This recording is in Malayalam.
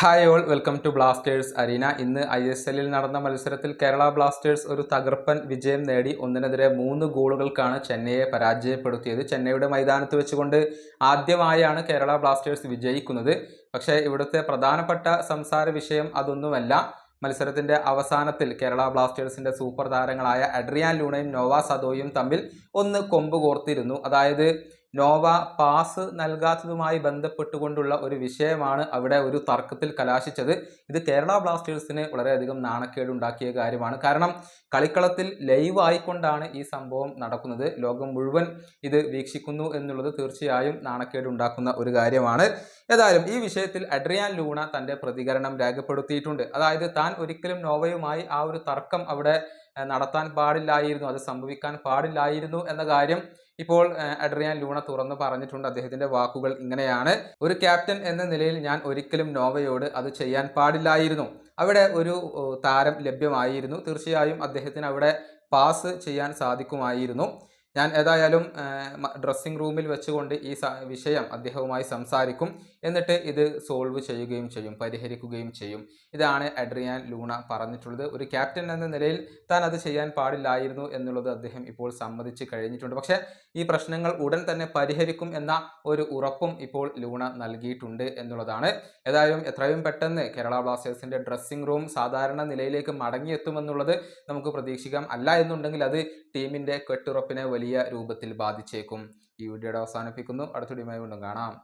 Hi all welcome to Blasters arena. ഇന്ന് ഐ എസ് എല്ലിൽ നടന്ന മത്സരത്തിൽ കേരള ബ്ലാസ്റ്റേഴ്സ് ഒരു തകർപ്പൻ വിജയം നേടി ഒന്നിനെതിരെ മൂന്ന് ഗോളുകൾക്കാണ് ചെന്നൈയെ പരാജയപ്പെടുത്തിയത്. ചെന്നൈയുടെ മൈതാനത്ത് വെച്ചുകൊണ്ട് ആദ്യമായാണ് കേരള ബ്ലാസ്റ്റേഴ്സ് വിജയിക്കുന്നത്. പക്ഷേ ഇവിടുത്തെ പ്രധാനപ്പെട്ട സംസാര വിഷയം അതൊന്നുമല്ല. മത്സരത്തിന്റെ അവസാനത്തിൽ കേരള ബ്ലാസ്റ്റേഴ്സിന്റെ സൂപ്പർ താരങ്ങളായ അഡ്രിയാൻ ലൂണയും നോവാ സദോയും തമ്മിൽ ഒന്ന് കൊമ്പ് കോർത്തിരുന്നു. അതായത് നോവ പാസ് നൽകാത്തതുമായി ബന്ധപ്പെട്ടുകൊണ്ടുള്ള ഒരു വിഷയമാണ് അവിടെ ഒരു തർക്കത്തിൽ കലാശിച്ചത്. ഇത് കേരള ബ്ലാസ്റ്റേഴ്സിന് വളരെയധികം നാണക്കേടുണ്ടാക്കിയ കാര്യമാണ്. കാരണം കളിക്കളത്തിൽ ലൈവ് ആയിക്കൊണ്ടാണ് ഈ സംഭവം നടക്കുന്നത്. ലോകം മുഴുവൻ ഇത് വീക്ഷിക്കുന്നു എന്നുള്ളത് തീർച്ചയായും നാണക്കേടുണ്ടാക്കുന്ന ഒരു കാര്യമാണ്. ഏതായാലും ഈ വിഷയത്തിൽ അഡ്രിയാൻ ലൂണ തന്റെ പ്രതികരണം രേഖപ്പെടുത്തിയിട്ടുണ്ട്. അതായത് താൻ ഒരിക്കലും നോവയുമായി ആ ഒരു തർക്കം അവിടെ നടത്താൻ പാടില്ലായിരുന്നു അത് സംഭവിക്കാൻ പാടില്ലായിരുന്നു എന്ന കാര്യം ഇപ്പോൾ അഡ്രിയാൻ ലൂണ തുറന്നു പറഞ്ഞിട്ടുണ്ട്. അദ്ദേഹത്തിന്റെ വാക്കുകൾ ഇങ്ങനെയാണ്. ഒരു ക്യാപ്റ്റൻ എന്ന നിലയിൽ ഞാൻ ഒരിക്കലും നോവയോട് അത് ചെയ്യാൻ പാടില്ലായിരുന്നു. അവിടെ ഒരു താരം ലഭ്യമായിരുന്നു. തീർച്ചയായും അദ്ദേഹത്തിന് അവിടെ പാസ് ചെയ്യാൻ സാധിക്കുമായിരുന്നു. ഞാൻ ഏതായാലും ഡ്രസ്സിംഗ് റൂമിൽ വെച്ചുകൊണ്ട് ഈ വിഷയം അദ്ദേഹവുമായി സംസാരിക്കും. എന്നിട്ട് ഇത് സോൾവ് ചെയ്യുകയും ചെയ്യും പരിഹരിക്കുകയും ചെയ്യും. ഇതാണ് അഡ്രിയാൻ ലൂണ പറഞ്ഞിട്ടുള്ളത്. ഒരു ക്യാപ്റ്റൻ എന്ന നിലയിൽ താൻ അത് ചെയ്യാൻ പാടില്ലായിരുന്നു എന്നുള്ളത് അദ്ദേഹം ഇപ്പോൾ സമ്മതിച്ച് കഴിഞ്ഞിട്ടുണ്ട്. പക്ഷേ ഈ പ്രശ്നങ്ങൾ ഉടൻ തന്നെ പരിഹരിക്കും എന്ന ഒരു ഉറപ്പും ഇപ്പോൾ ലൂണ നൽകിയിട്ടുണ്ട് എന്നുള്ളതാണ്. ഏതായാലും എത്രയും പെട്ടെന്ന് കേരള ബ്ലാസ്റ്റേഴ്സിന്റെ ഡ്രസ്സിംഗ് റൂം സാധാരണ നിലയിലേക്ക് മടങ്ങിയെത്തുമെന്നുള്ളത് നമുക്ക് പ്രതീക്ഷിക്കാം. അല്ല എന്നുണ്ടെങ്കിൽ അത് ടീമിന്റെ കെട്ടുറപ്പിനെ വലിയ രൂപത്തിൽ ബാധിച്ചേക്കും. ഈ വീഡിയോയുടെ അവസാനിപ്പിക്കുന്നു. അടുത്ത വീഡിയോയുമായി വീണ്ടും കാണാം.